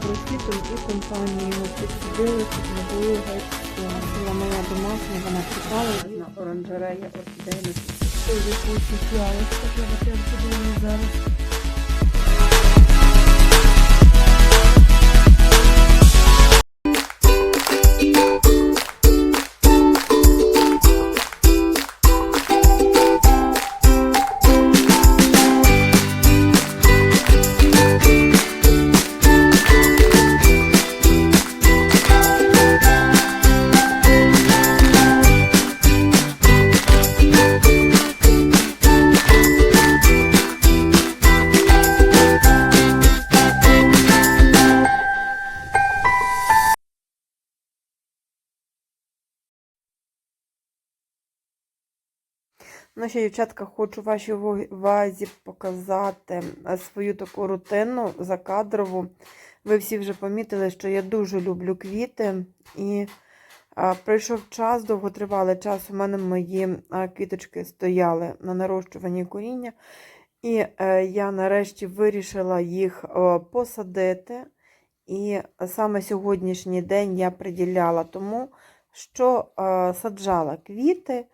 Просвітом і компанію не було геть. Була моя домашня, вона чекала на оранжерея орхідейну. Дуже посвітлялася, я подивлю зараз. Ну, ще, дівчатка, хочу вашій увазі показати е, свою таку рутину закадрову. Ви всі вже помітили, що я дуже люблю квіти. І а, прийшов час, довготривалий час. У мене мої а, квіточки стояли на нарощуванні коріння. І е, я нарешті вирішила їх е, посадити. І саме сьогоднішній день я приділяла тому, що е, саджала квіти.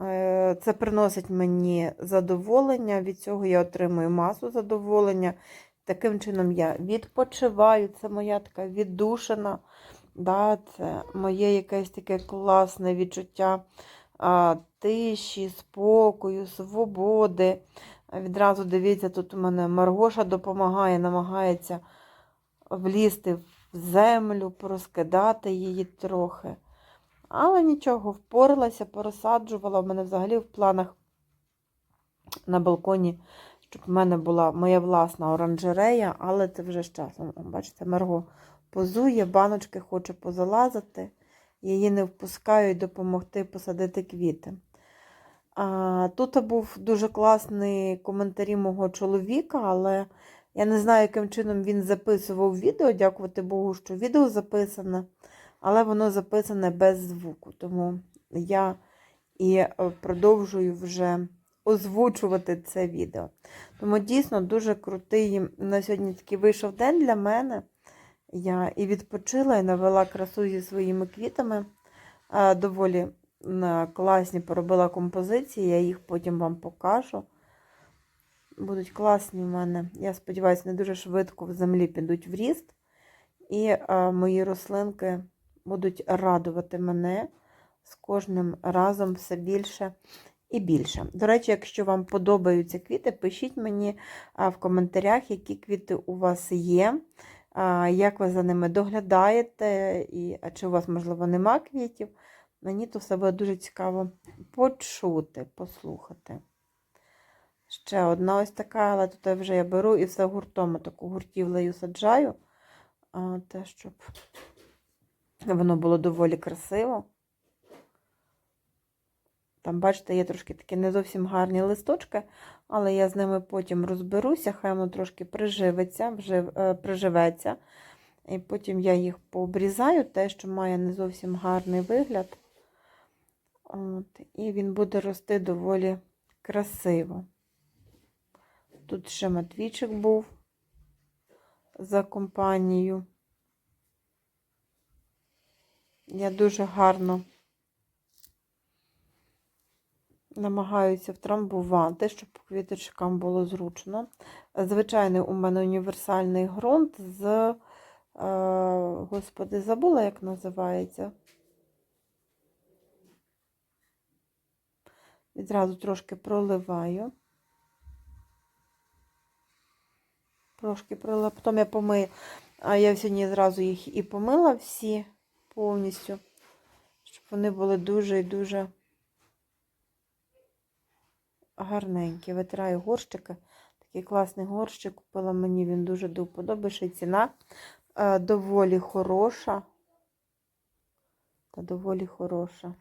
Е, Це приносить мені задоволення, від цього я отримую масу задоволення. Таким чином я відпочиваю, це моя така віддушина. Да, це моє якесь таке класне відчуття а, тиші, спокою, свободи. Відразу дивіться, тут у мене Маргоша допомагає, намагається влізти в землю, порозкидати її трохи. Але нічого, впоралася, порозсаджувала. У мене взагалі в планах на балконі, щоб в мене була моя власна оранжерея, але це вже з часом. Бачите, Марго позує, баночки хоче позалазити, її не впускають допомогти посадити квіти. Тут був дуже класний коментарі мого чоловіка, але я не знаю, яким чином він записував відео. Дякувати Богу, що відео записане але воно записане без звуку. Тому я і е, продовжую вже озвучувати це відео. Тому дійсно дуже крутий на сьогодні такий вийшов день для мене. Я і відпочила, і навела красу зі своїми квітами. Е, Доволі класні поробила композиції, я їх потім вам покажу. Будуть класні в мене. Я сподіваюся, не дуже швидко в землі підуть в ріст. І е, мої рослинки будуть радувати мене з кожним разом все більше і більше. До речі, якщо вам подобаються квіти, пишіть мені в коментарях, які квіти у вас є, як ви за ними доглядаєте, і чи у вас, можливо, нема квітів. Мені то все буде дуже цікаво почути, послухати. Ще одна ось така, але тут я вже я беру і все гуртом таку гуртівлею саджаю. Те, щоб Воно було доволі красиво. Там, бачите, є трошки такі не зовсім гарні листочки, але я з ними потім розберуся, хай воно трошки приживеться, вжив, е, приживеться. І потім я їх пообрізаю, те, що має не зовсім гарний вигляд. От, І він буде рости доволі красиво. Тут ще матвійчик був за компанію. Я дуже гарно намагаюся втрамбувати, щоб квіточкам було зручно. Звичайний у мене універсальний ґрунт з, е, господи, забула, як називається. Відразу трошки проливаю. Трошки пролила, потім я помию, а я сьогодні зразу їх і помила всі повністю, щоб вони були дуже і дуже гарненькі. Витираю горщики. Такий класний горщик купила мені, він дуже до вподоби, ще ціна е, доволі хороша. Та доволі хороша.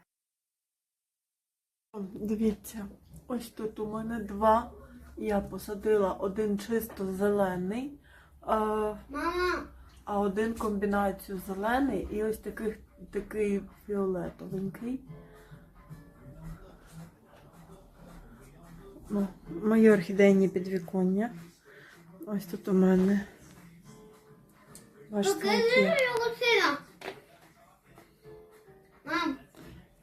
Дивіться, ось тут у мене два. Я посадила один чисто зелений. Е, Мама, а один комбінацію зелений і ось такий, такий фіолетовенький. Ну, Мої орхідейні підвіконня. Ось тут у мене. Бачите, Покажи які його сина. Мам,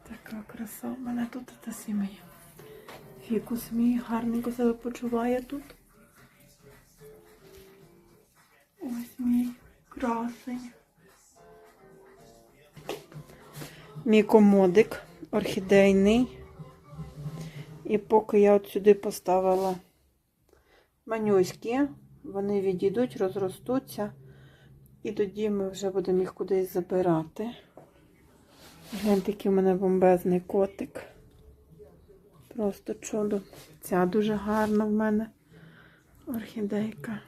така краса. У мене тут та сім'я. Фікус мій гарненько себе почуває тут. Мій комодик орхідейний. І поки я от сюди поставила манюськи, вони відійдуть, розростуться. І тоді ми вже будемо їх кудись забирати. Гляньте, який у мене бомбезний котик. Просто чудо. Ця дуже гарна в мене орхідейка.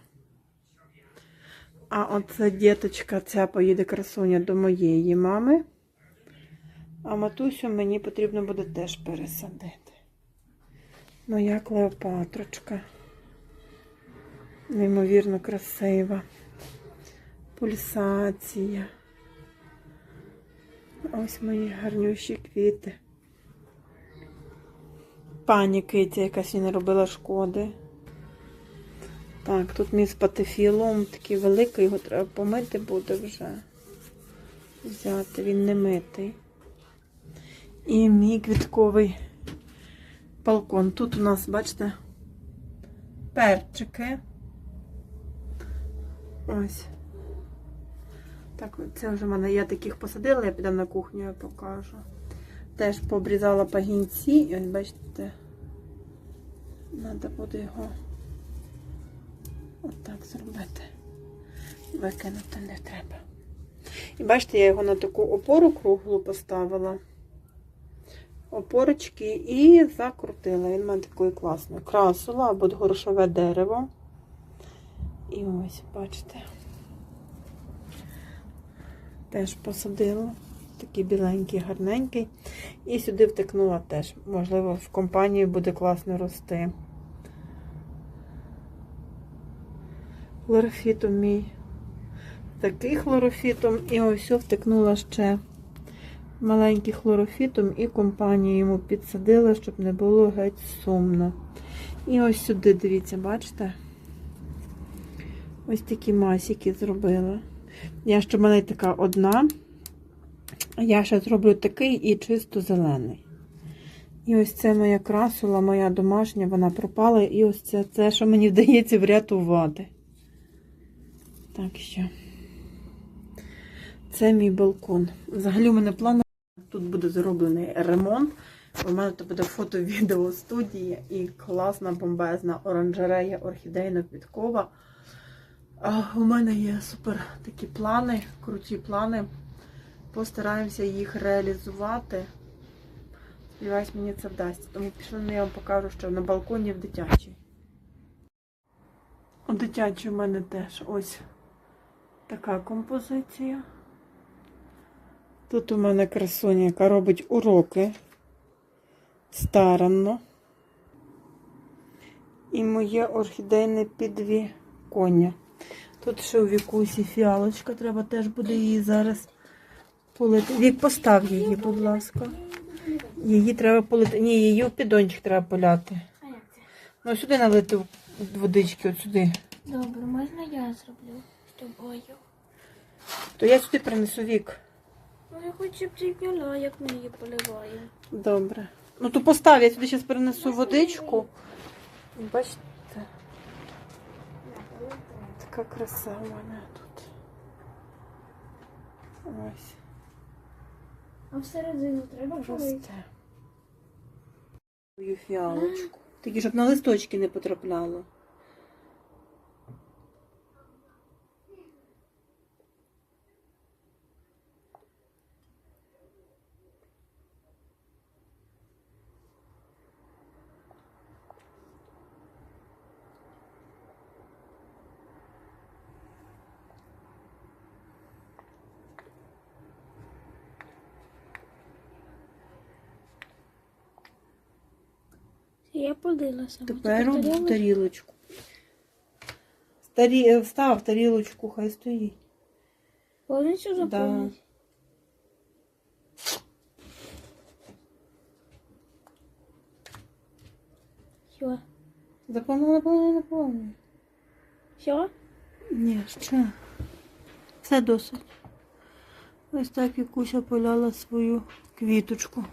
А оце діточка, ця поїде красуня до моєї мами. А матусю мені потрібно буде теж пересадити. Моя Клеопатрочка. Неймовірно красива. Пульсація. Ось мої гарнющі квіти. Пані Киті, якась і не робила шкоди. Так, тут мій з патефілом такий великий, його треба помити буде вже. Взяти, він не митий. І мій квітковий балкон. Тут у нас, бачите, перчики. Ось. Так, це вже в мене я таких посадила, я піду на кухню я покажу. Теж пообрізала пагінці, і ось бачите, треба буде його отак зробити. Викинути не треба. І бачите, я його на таку опору круглу поставила. Опорочки і закрутила. Він в мене такий класний. Красила або горошове дерево. І ось, бачите. Теж посадила. Такий біленький, гарненький. І сюди втикнула теж. Можливо, в компанії буде класно рости. Хлорофітом мій. Такий хлорофітом. І ось втикнула ще маленький хлорофітом і компанію йому підсадила, щоб не було геть сумно. І ось сюди, дивіться, бачите? Ось такі масики зробила. Я ще в мене така одна. Я ще зроблю такий і чисто зелений. І ось це моя красула, моя домашня, вона пропала. І ось це, це що мені вдається врятувати. Так що. Це мій балкон. Взагалі у мене план. Тут буде зроблений ремонт. У мене тут буде фото-відео студія і класна бомбезна оранжерея орхідейно-квіткова. У мене є супер такі плани, круті плани. Постараємося їх реалізувати. Сподіваюсь, мені це вдасться. Тому пішли я вам покажу, що на балконі в дитячій. У дитячій у мене теж ось така композиція. Тут у мене красуня, яка робить уроки старанно. І моє орхідейне підвіконня. Тут ще у вікусі фіалочка, треба теж буде її зараз полити. Вік, постав її, будь ласка. Її треба полити. Ні, її у підончик треба поляти. Ну, сюди налити водички, от сюди. Добре, можна я зроблю з тобою. То я сюди принесу вік. Ну я хочу, ти як ми її поливаємо. Добре. Ну то постав, я сюди зараз принесу водичку. Бачите, така краса у мене тут. Ось. А всередину треба полити? Росте. Фіалочку. Такі, щоб на листочки не потрапляло. Я подилася. Тепер в тарілочку. Старі... Встав тарілочку, хай стоїть. Повністю Да. заповнить. Все. Заповнила, наповнила, наповнила. Все? Ні, ще. Все досить. Ось так Вікуся поляла свою квіточку.